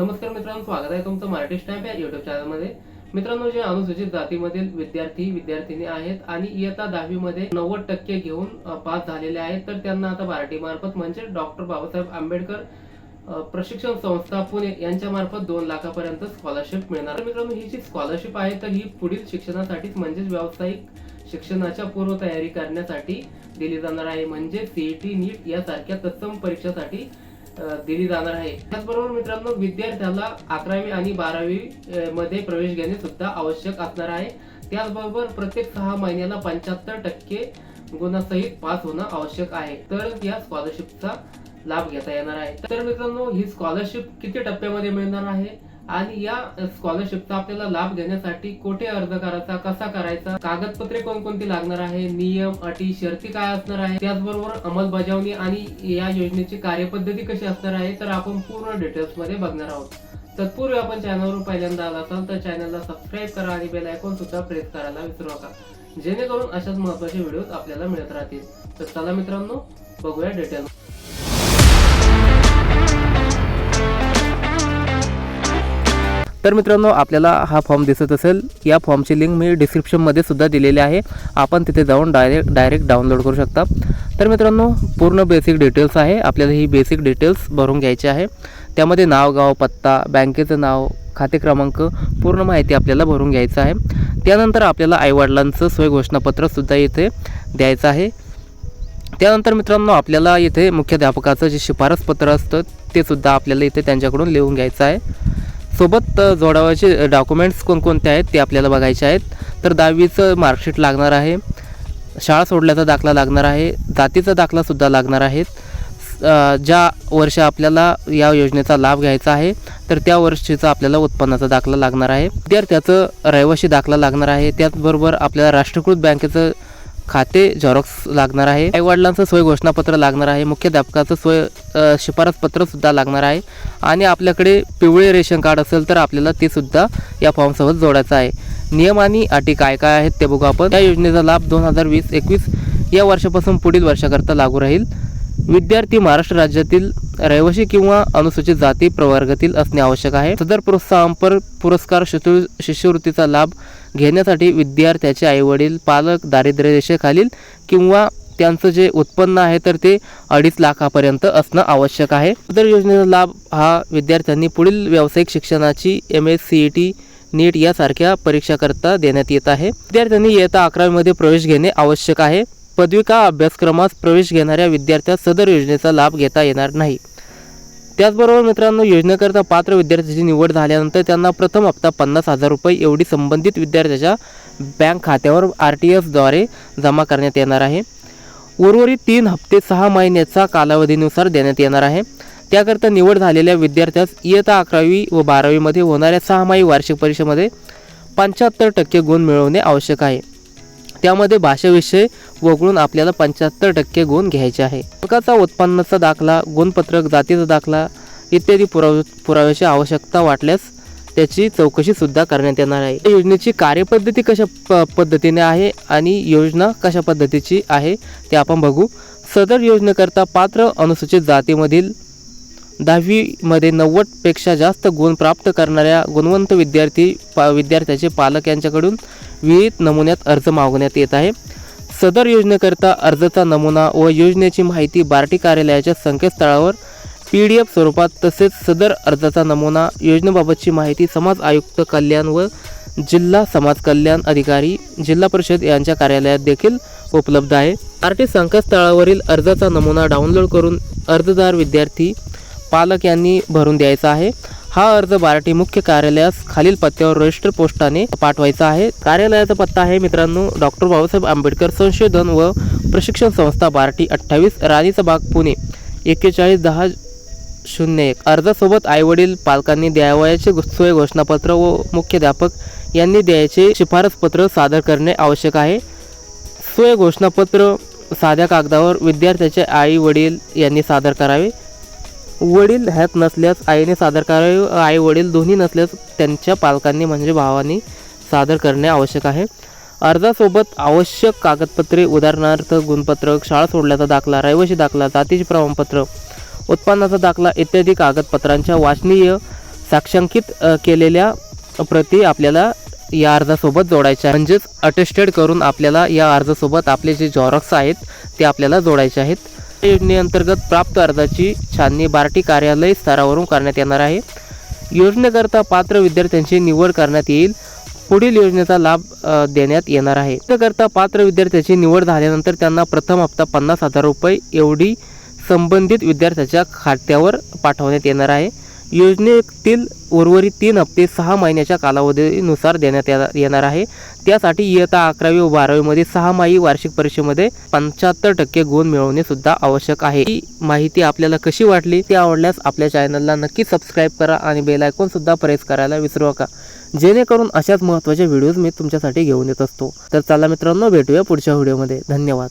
नमस्कार मित्रांनो स्वागत आहे तुमचं मराठी स्टॅम्प या युट्यूब चॅनलमध्ये मित्रांनो जे अनुसूचित जातीमधील विद्यार्थी विद्यार्थिनी आहेत आणि इयत्ता दहावीमध्ये नव्वद टक्के घेऊन पास झालेले आहेत तर त्यांना आता बार्टी मार्फत म्हणजे डॉक्टर बाबासाहेब आंबेडकर प्रशिक्षण संस्था पुणे यांच्या मार्फत दोन लाखापर्यंत स्कॉलरशिप मिळणार. मित्रांनो ही जी स्कॉलरशिप आहे तर ही पुढील शिक्षणासाठीच म्हणजेच व्यावसायिक शिक्षणाच्या पूर्वतयारी करण्यासाठी दिली जाणार आहे. म्हणजे सीईटी नीट यासारख्या तत्सम परीक्षासाठी दिली जाणार आहे. त्याचबरोबर मित्रांनो विद्यार्थ्याला अकरावी आणि बारावी मध्ये प्रवेश घेणे सुद्धा आवश्यक असणार आहे. त्याचबरोबर प्रत्येक सहा महिन्याला पंच्याहत्तर टक्के गुणासहित पास होणं आवश्यक आहे. तर या स्कॉलरशिपचा लाभ घेता येणार आहे. तर मित्रांनो ही स्कॉलरशिप किती टप्प्यामध्ये मिळणार आहे? आणि या स्कॉलरशिपचा आपल्याला लाभ घेण्यासाठी कोठे अर्ज करायचा कसा करायचा कागदपत्रे कोणकोणती लागणार आहे नियम अटी शर्ती काय असणार आहे त्याचबरोबर अंमलबजावणी आणि या योजनेची कार्यपद्धती कशी असणार आहे तर आपण पूर्ण डिटेल्समध्ये बघणार आहोत. तत्पूर्वी आपण चॅनलवर पहिल्यांदा आला असाल तर चॅनलला सबस्क्राईब करा आणि बेल आयकॉन सुद्धा प्रेस करायला विसरू नका. जेणेकरून अशाच महत्त्वाचे व्हिडिओ आपल्याला मिळत राहतील. तर चला मित्रांनो बघूया डिटेल्स तर मित्रांनो आपल्याला हा फॉर्म दिसत असेल. या फॉर्मची लिंक मी डिस्क्रिप्शनमध्ये सुद्धा दिलेली आहे. आपण तिथे जाऊन डायरेक्ट डायरेक्ट डाउनलोड करू शकता. तर मित्रांनो पूर्ण बेसिक डिटेल्स आहे. आपल्याला ही बेसिक डिटेल्स भरून घ्यायची आहे. त्यामध्ये नाव गाव पत्ता बँकेचं नाव खाते क्रमांक पूर्ण माहिती आपल्याला भरून घ्यायचं आहे. त्यानंतर आपल्याला आईवडिलांचं सोय घोषणापत्रसुद्धा इथे द्यायचं आहे. त्यानंतर मित्रांनो आपल्याला इथे मुख्याध्यापकाचं जे शिफारसपत्र असतं ते सुद्धा आपल्याला इथे त्यांच्याकडून लिहून घ्यायचं आहे. सोबत जोडावाचे डॉक्युमेंट्स कोणकोणते आहेत ते आपल्याला बघायचे आहेत. तर दहावीचं मार्कशीट लागणार आहे. शाळा सोडल्याचा दाखला लागणार आहे. जातीचा दाखलासुद्धा लागणार आहे. ज्या वर्ष आपल्याला या योजनेचा लाभ घ्यायचा आहे तर त्या वर्षीचा आपल्याला उत्पन्नाचा दाखला लागणार आहे. विद्यार्थ्याचं रहिवाशी दाखला लागणार आहे. त्याचबरोबर आपल्याला राष्ट्रीयकृत बँकेचं खाते झेरॉक्स लागणार आहे. आई वडिलांचं सोय घोषणापत्र लागणार आहे. मुख्याध्यापकाचं सोय शिफारस पत्र सुद्धा लागणार आहे. आणि आपल्याकडे पिवळे रेशन कार्ड असेल तर आपल्याला ते सुद्धा या फॉर्मसोबत जोडायचं आहे. नियम आणि अटी काय काय आहेत ते बघू आपण. या योजनेचा लाभ दोन हजार वीस एकवीस या वर्षापासून पुढील वर्षाकरता लागू राहील. विद्यार्थी महाराष्ट्र राज्यातील रहिवासी किंवा अनुसूचित जाती प्रवर्गातील असणे आवश्यक आहे. सदर प्रोत्साहनपर पुरस्कार शिष्यवृत्तीचा लाभ घेण्यासाठी विद्यार्थ्याचे आईवडील पालक दारिद्र्यरेषेखालील किंवा त्यांचं जे उत्पन्न आहे तर ते अडीच लाखापर्यंत असणं आवश्यक आहे. सदर योजनेचा लाभ हा विद्यार्थ्यांनी पुढील व्यावसायिक शिक्षणाची M S C E T NEET यासारख्या परीक्षाकरता देण्यात येत आहे. विद्यार्थ्यांनी इयत्ता अकरावीमध्ये प्रवेश घेणे आवश्यक आहे. पदविका अभ्यासक्रमास प्रवेश घेणाऱ्या विद्यार्थ्यास सदर योजनेचा लाभ घेता येणार नाही. त्याचबरोबर मित्रांनो योजनेकरता पात्र विद्यार्थ्याची निवड झाल्यानंतर त्यांना प्रथम हप्ता पन्नास हजार रुपये एवढी संबंधित विद्यार्थ्याच्या बँक खात्यावर आर टी एफद्वारे जमा करण्यात येणार आहे. उर्वरित तीन हप्ते सहा महिन्याचा कालावधीनुसार देण्यात येणार आहे. त्याकरता निवड झालेल्या विद्यार्थ्यास इयत्ता अकरावी व बारावीमध्ये होणाऱ्या सहामाही वार्षिक परीक्षेमध्ये पंच्याहत्तर टक्के गुण मिळवणे आवश्यक आहे. त्यामध्ये भाषाविषय वगळून आपल्याला पंच्याहत्तर टक्के गुण घ्यायचे आहे. प्रकारचा उत्पन्नाचा दाखला गुणपत्रक जातीचा दाखला इत्यादी पुराव पुराव्याची आवश्यकता वाटल्यास त्याची चौकशीसुद्धा करण्यात येणार आहे. या योजनेची कार्यपद्धती कशा प पद्धतीने आहे आणि योजना कशा पद्धतीची आहे ते आपण बघू. सदर योजनेकरता पात्र अनुसूचित जातीमधील दहावीमध्ये नव्वदपेक्षा जास्त गुण प्राप्त करणाऱ्या गुणवंत विद्यार्थी पा विद्यार्थ्याचे पालक यांच्याकडून विहित नमुन्यात अर्ज मागवण्यात येत आहे. सदर योजनेकरता अर्जाचा नमुना व योजनेची माहिती बार्टी कार्यालयाच्या संकेतस्थळावर पी डी एफ स्वरूपात तसेच सदर अर्जाचा नमुना योजनेबाबतची माहिती समाज आयुक्त कल्याण व जिल्हा समाज कल्याण अधिकारी जिल्हा परिषद यांच्या कार्यालयात देखील उपलब्ध आहे. आर टी संकेतस्थळावरील अर्जाचा नमुना डाउनलोड करून अर्जदार विद्यार्थी पालक यांनी भरून द्यायचा आहे. हा अर्ज बाराटी मुख्य कार्यालयास खालील पत्त्यावर रजिस्टर पोस्टाने पाठवायचा आहे. कार्यालयाचा पत्ता आहे मित्रांनो डॉक्टर बाबासाहेब आंबेडकर संशोधन व प्रशिक्षण संस्था बाराटी अठ्ठावीस राणीचा बाग पुणे. एक्केचाळीस दहा शून्य एक. अर्जासोबत आईवडील पालकांनी द्यावयाचे सोय घोषणापत्र व मुख्याध्यापक यांनी द्यायचे शिफारसपत्र सादर करणे आवश्यक आहे. सोय घोषणापत्र साध्या कागदावर विद्यार्थ्याचे आई वडील यांनी सादर करावे. वडील ह्यात नसल्यास आईने सादर करावे आई वडील दोन्ही नसल्यास त्यांच्या पालकांनी म्हणजे भावांनी सादर करणे आवश्यक आहे. अर्जासोबत आवश्यक कागदपत्रे उदाहरणार्थ गुणपत्रक शाळा सोडल्याचा दाखला रहिवासी दाखला जातीचे प्रमाणपत्र उत्पन्नाचा दाखला इत्यादी कागदपत्रांच्या वाचनीय साक्षांकित केलेल्या प्रती आपल्याला या अर्जासोबत जोडायच्या आहे म्हणजेच अटेस्टेड करून आपल्याला या अर्जासोबत आपले जे झॉरॉक्स आहेत ते आपल्याला जोडायचे आहेत. योजनेअंतर्गत प्राप्त अर्जाची छाननी बार्टी कार्यालय स्तरावरून करण्यात येणार आहे. योजनेकरता पात्र विद्यार्थ्यांची निवड करण्यात येईल. पुढील योजनेचा लाभ देण्यात येणार आहे. त्याकरता पात्र विद्यार्थ्याची निवड झाल्यानंतर त्यांना प्रथम हप्ता पन्नास हजार रुपये एवढी संबंधित विद्यार्थ्याच्या खात्यावर पाठवण्यात येणार आहे. योजनेतील उर्वरित तीन हप्ते सहा महिन्याच्या कालावधीनुसार देण्यात येणार- येणार आहे. त्यासाठी इयत्ता अकरावी व बारावीमध्ये सहामाही वार्षिक परीक्षेमध्ये पंच्याहत्तर टक्के गुण मिळवणे सुद्धा आवश्यक आहे. ही माहिती आपल्याला कशी वाटली ती आवडल्यास आपल्या चॅनलला नक्की सबस्क्राईब करा आणि बेलायकॉन सुद्धा प्रेस करायला विसरू नका. जेणेकरून अशाच महत्त्वाचे व्हिडिओज मी तुमच्यासाठी घेऊन येत असतो. तर चला मित्रांनो भेटूया पुढच्या व्हिडिओमध्ये. धन्यवाद.